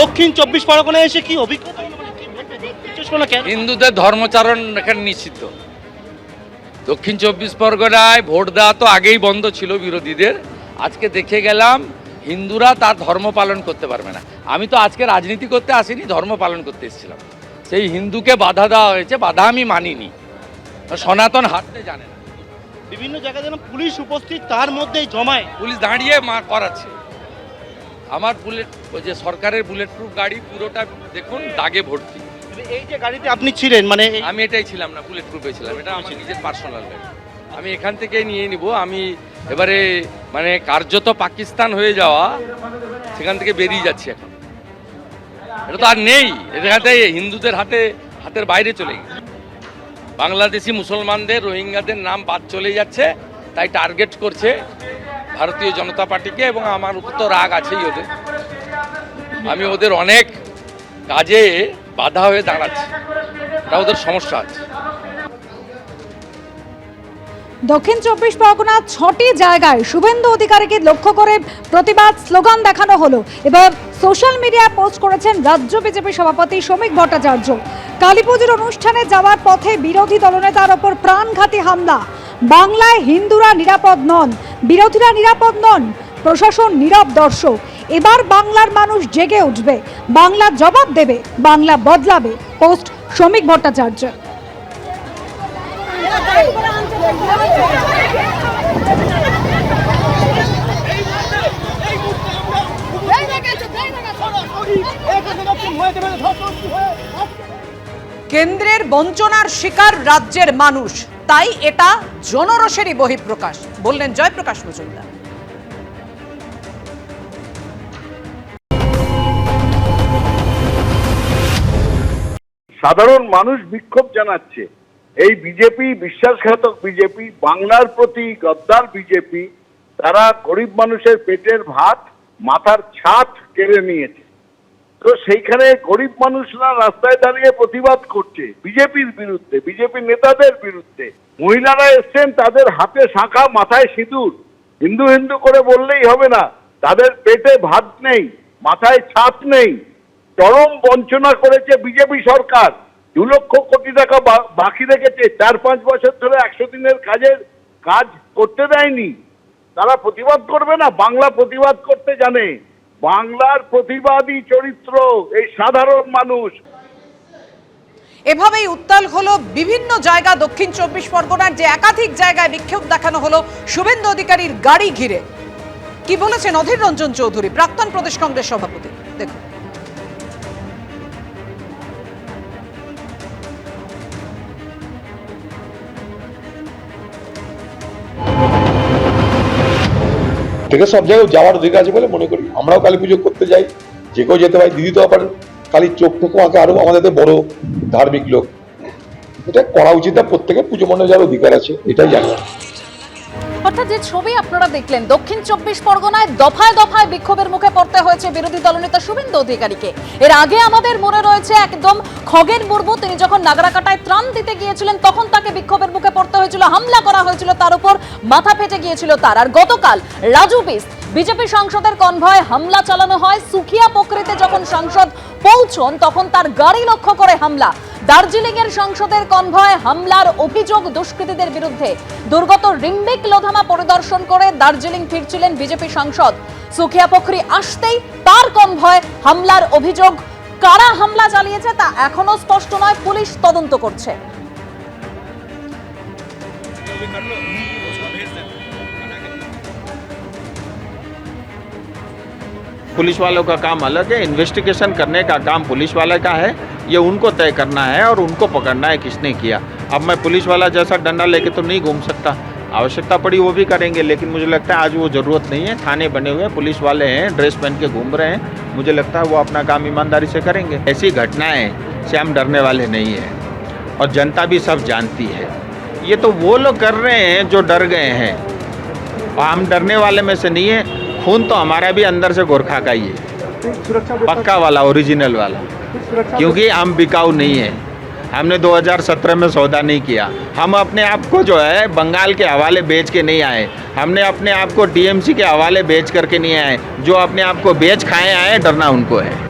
দক্ষিণ চব্বিশ পরগনায় এসে কি অভিজ্ঞতা? মানে হিন্দুদের ধর্মচারণ এখানে নিষিদ্ধ। দক্ষিণ চব্বিশ পরগনায় ভোট দেওয়া তো আগেই বন্ধ ছিল বিরোধীদের। আজকে দেখে গেলাম হিন্দুরা তার ধর্ম পালন করতে পারবে না। আমি তো আজকে রাজনীতি করতে আসিনি ধর্ম পালন করতে এসেছিলাম। সেই হিন্দুকে বাধা দেওয়া হয়েছে বাধা আমি মানিনি। সনাতন হাঁটতে জানে না। বিভিন্ন জায়গায় যেন পুলিশ উপস্থিত তার মধ্যেই জমায় পুলিশ দাঁড়িয়ে মা করাচ্ছে। আমার বুলেট ওই যে সরকারের বুলেট প্রুফ গাড়ি পুরোটা দেখুন দাগে ভর্তি। এই যে গাড়িতে আপনি ছিলেন মানে আমি এটাই ছিলাম না বুলেট প্রুফে ছিলাম এটা আমার নিজের পার্সোনাল গাড়ি আমি এখান থেকে নিয়ে নিব আমি এবারে মানে কার্যত পাকিস্তান হয়ে যাওয়া সেখান থেকে বেরিয়ে যাচ্ছি এখন। এটা তো আর নেই হাতে হিন্দুদের হাতে হাতের বাইরে চলে গেছে। বাংলাদেশি মুসলমানদের রোহিঙ্গাদের নাম বাদ চলে যাচ্ছে তাই টার্গেট করছে। ভারতীয় জনতা পার্টিকে এবং আমার উপর তো রাগ আছেই ওদের। আমি ওদের অনেক কাজে বাধা হয়ে দাঁড়াচ্ছি। এটা ওদের সমস্যা আছে। দক্ষিণ চব্বিশ পরগনা ছটি জায়গায় শুভেন্দু অধিকারীকে লক্ষ্য করে প্রতিবাদ স্লোগান দেখানো হলো। এবার সোশ্যাল মিডিয়ায় পোস্ট করেছেন রাজ্য বিজেপি সভাপতি শ্রমিক ভট্টাচার্য। কালী পুজোর অনুষ্ঠানে যাওয়ার পথে বিরোধী দলনেতার ওপর প্রাণঘাতী হামলা। বাংলায় হিন্দুরা নিরাপদ নন, বিরোধীরা নিরাপদ নন, প্রশাসন নীরব দর্শক। এবার বাংলার মানুষ জেগে উঠবে, বাংলা জবাব দেবে, বাংলা বদলাবে, পোস্ট শ্রমিক ভট্টাচার্য। কেন্দ্রের বঞ্চনার শিকার রাজ্যের মানুষ। তাই এটা জনরসেরই বহিঃপ্রকাশ। বললেন জয়প্রকাশ মজুমদার। সাধারণ মানুষ বিক্ষোভ জানাচ্ছে। এই বিজেপি, বিশ্বাসঘাতক বিজেপি, বাংলার প্রতি গদ্দার বিজেপি, তারা গরিব মানুষের পেটের ভাত মাথার ছাদ কেড়ে নিয়েছে। তো সেইখানে গরিব মানুষরা রাস্তায় দাঁড়িয়ে প্রতিবাদ করছে, বিজেপির বিরুদ্ধে, বিজেপি নেতাদের বিরুদ্ধে। মহিলারা এসছেন, তাদের হাতে শাঁখা, মাথায় সিঁদুর। হিন্দু হিন্দু করে বললেই হবে না, তাদের পেটে ভাত নেই, মাথায় ছাপ নেই। চরম বঞ্চনা করেছে বিজেপি সরকার। দু লক্ষ কোটি টাকা বাকি রেখেছে, চার পাঁচ বছর ধরে একশো দিনের কাজের কাজ করতে দেয়নি। তারা প্রতিবাদ করবে না, বাংলা প্রতিবাদ করতে জানে। বাংলার প্রতিবাদী চরিত্র এই সাধারণ মানুষ। এভাবেই উত্তাল হলো বিভিন্ন জায়গা দক্ষিণ চব্বিশ পরগনার যে একাধিক জায়গায় বিক্ষোভ দেখানো হলো শুভেন্দু অধিকারীর গাড়ি ঘিরে। কি বলেছেন অধীর রঞ্জন চৌধুরী, প্রাক্তন প্রদেশ কংগ্রেস সভাপতি? দেখুন। থেকে সব জায়গায় যাওয়ার অধিকার আছে বলে মনে করি। আমরাও কালী পুজো করতে যাই, যে কেউ যেতে পারি, দিদি তো আবার কালী চোখ টুকু আঁকে আরও আমাদের বড় ধার্মিক লোক। এটা করা উচিত না, প্রত্যেকের পুজো মনে যাওয়ার অধিকার আছে, এটাই জানি। অর্থাৎ যে ছবি আপনারা দেখলেন, দক্ষিণ চব্বিশ পরগনায় দফায় দফায় বিক্ষোভের মুখে পড়তে হয়েছে বিরোধী দলনেতা শুভেন্দু অধিকারীকে। এর আগে আমাদের মনে রয়েছে একদম খগেন মুর্মু, তিনি যখন নাগরাকাটায় ত্রাণ দিতে গিয়েছিলেন, তখন তাকে বিক্ষোভের মুখে পড়তে হয়েছিল, হামলা করা হয়েছিল, তার উপর মাথা ফেটে গিয়েছিল তার। আর গতকাল রাজু বিস বিজেপি সংসদের কনভয় হামলা চালানো হয়, সুখিয়া পোখরিতে যখন সংসদ পৌঁছন, তখন তার গাড়ি লক্ষ্য করে হামলা। দার্জিলিং এর সংসদের কনভয় হামলার অভিযোগ দুষ্কৃতীদের বিরুদ্ধে দুর্গত রিম্বিক লোধামা পরিদর্শন করে দার্জিলিং ফিরছিলেন বিজেপি সাংসদ সুখিয়া পোখরি আসতেই তার কনভয় হামলার অভিযোগ কারা হামলা চালিয়েছে তা এখনো স্পষ্ট নয় পুলিশ তদন্ত করছে पुलिस वालों का काम अलग है इन्वेस्टिगेशन करने का काम पुलिस वाले का है ये उनको तय करना है और उनको पकड़ना है किसने किया। अब मैं पुलिस वाला जैसा डंडा लेके तो नहीं घूम सकता। आवश्यकता पड़ी वो भी करेंगे, लेकिन मुझे लगता है आज वो ज़रूरत नहीं है। थाने बने हुए हैं, पुलिस वाले हैं, ड्रेस पहन के घूम रहे हैं। मुझे लगता है वो अपना काम ईमानदारी से करेंगे। ऐसी घटनाएँ से हम डरने वाले नहीं हैं और जनता भी सब जानती है। ये तो वो लोग कर रहे हैं जो डर गए हैं। और हम डरने वाले में से नहीं है। खून तो हमारा भी अंदर से गोरखा का ही है। पक्का वाला ओरिजिनल वाला। क्योंकि हम बिकाऊ नहीं है। हमने 2017 में सौदा नहीं किया। हम अपने आप को जो है बंगाल के हवाले बेच के नहीं आए। हमने अपने आप को टीएमसी के हवाले बेच करके नहीं आए। जो अपने आप को बेच खाए आए डरना उनको है।